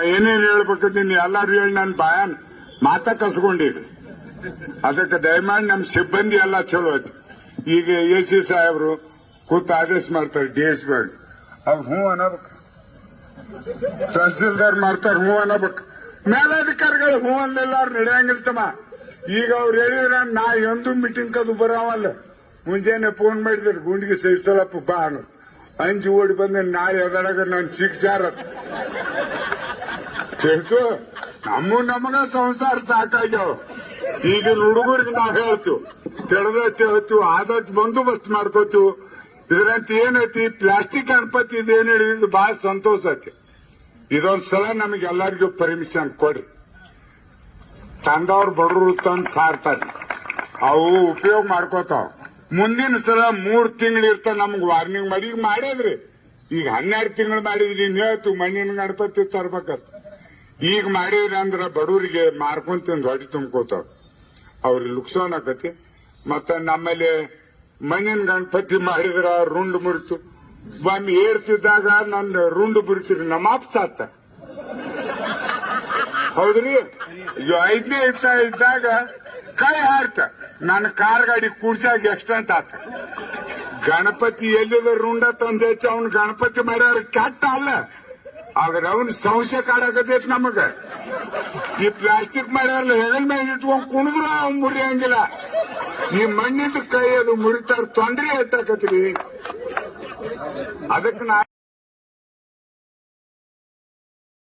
ಏನೇನ್ ಹೇಳ್ಬೇಕಂತೀನಿ ಎಲ್ಲರೂ ಹೇಳಿ ನನ್ನ ಬಾಯನ್ ಮಾತ ಕಸ್ಕೊಂಡಿರಿ. ಅದಕ್ಕೆ ದಯಮಾಡಿ ನಮ್ಮ ಸಿಬ್ಬಂದಿ ಎಲ್ಲ ಚಲೋ ಐತಿ. ಈಗ ಎ ಸಿ ಸಾಹೇಬ್ರು ಕೂತ್ ಆದೇಶ ಮಾಡ್ತಾರೆ, ಡಿ ಎಸ್ ಪಿ ಅವ್ರು ಹ್ಞೂ ಅನ್ನಬೇಕು. ತಹಸೀಲ್ದಾರ್ ಮಾಡ್ತಾರೆ, ಹ್ಞೂ ಅನ್ನಬೇಕು. ಮೇಲಾಧಿಕಾರಿಗಳು ಹ್ಞೂ ಅಂದಿಲ್ಲ ಅವ್ರು ನಡೆಯಂಗಿರ್ತಮ್ಮ ಈಗ ಅವ್ರು ಹೇಳಿದ್ರ ನಾ ಎಂದು ಮೀಟಿಂಗ್ ಕದು ಬರೋವಲ್ಲ. ಮುಂಜಾನೆ ಫೋನ್ ಮಾಡಿದ್ರು, ಗುಂಡಿಗೆ ಸಹಿಸಲಪ್ಪ ಬಾ ಅಂಜು ಓಡಿ ಬಂದ ನಾಳೆ ಎದರಾಗ ನಾನು ಶಿಕ್ಷಾರ ಹೇಳ್ತು ನಮ್ಮ ನಮಗ ಸಂಸಾರ ಸಾಕಾಗ್ಯಾವ. ಈಗಿನ ಹುಡುಗರಿಗೆ ನಾವ್ ಹೇಳ್ತೀವಿ, ತೆರದೈತಿ, ಹೇಳ್ತೀವಿ ಆದಷ್ಟು ಬಂದೋಬಸ್ತ್ ಮಾಡ್ಕೋತೀವಿ. ಇದ್ರಂತ ಏನೈತಿ, ಪ್ಲಾಸ್ಟಿಕ್ ಗಣಪತಿ ಇದೇನ್ ಹೇಳಿದ್ರು ಬಹಳ ಸಂತೋಷ ಐತಿ. ಇದೊಂದ್ ಸಲ ನಮಗೆ ಎಲ್ಲರಿಗೂ ಪರ್ಮಿಷನ್ ಕೊಡ್ರಿ. ತಂದವ್ರ ಬಡವರು ತಂದು ಸಾರ್ತಾರೆ. ಅವು ಉಪಯೋಗ ಮಾಡ್ಕೋತಾವ. ಮುಂದಿನ ಸಲ ಮೂರ್ ತಿಂಗಳು ಇರ್ತ ನಮ್ಗೆ ವಾರ್ನಿಂಗ್ ಮಾಡಿ, ಈಗ ಮಾಡ್ಯಾದ್ರಿ ಈಗ ಹನ್ನೆರಡು ತಿಂಗಳು ಮಾಡಿದ್ರಿ, ನೀವು ಹೇಳ್ತು ಮಣ್ಣಿನ ಗಣಪತಿ ತರ್ಬೇಕಂತ. ಈಗ ಮಾಡಿದ್ರೆ ಅಂದ್ರೆ ಬಡವರಿಗೆ ಮಾರ್ಕೊಂಡ್ ತಿಂದು ಹೊಡಿ ತುಂಬ್ಕೋತಾವ. ಅವ್ರಿಗೆ ಲುಕ್ಸಾನ್ ಆಕತಿ. ಮತ್ತ ನಮ್ಮಲ್ಲಿ ಮಣ್ಣಿನ ಗಣಪತಿ ಮಾಡಿದ್ರ ರುಂಡು ಮುರಿತು. ಒಮ್ಮೆ ಏರ್ತಿದ್ದಾಗ ನನ್ನ ರುಂಡು ಬುರಿತೀರಿ ನಮ್ಮ ಅಪ್ಪ ಸಾತ್ತ ಹೌದ್ರಿ? ಐದನೇ ಇತ್ತ ಇದ್ದಾಗ ಕೈ ಹಾರ್ತ. ನನ್ನ ಕಾರ್ ಗಾಡಿ ಕೂಡ್ಸಾಗ ಎಕ್ಸ್ಟೆಂಟ್ ಆತ. ಗಣಪತಿ ಎಲ್ಲಿದ ರುಂಡ ತಂದೆ ಅವನ್ ಗಣಪತಿ ಮಾಡ್ಯಾರ ಕೆಟ್ಟ ಅಲ್ಲ. ಆದ್ರೆ ಅವನ್ ಸಂಶಯ ಕಾಡಕತೈತಿ ನಮಗ ಈ ಪ್ಲಾಸ್ಟಿಕ್ ಮಾಡ್ಯಾರಲ್ಲ ಹೆಗಲ್ ಮೇಲೆ ಇಟ್ಕೊಂಡ್ ಕುಣಿದ್ರು ಅವ್ನ್ ಮುರಿಯಂಗಿಲ್ಲ ಈ ಮಣ್ಣಿಂದ ಕೈ ಅದು ಮುರಿತಾರ ತೊಂದ್ರೆ ಎಟ್ಟಾಕತ್ರಿ ಅದಕ್ಕೆ ನಾ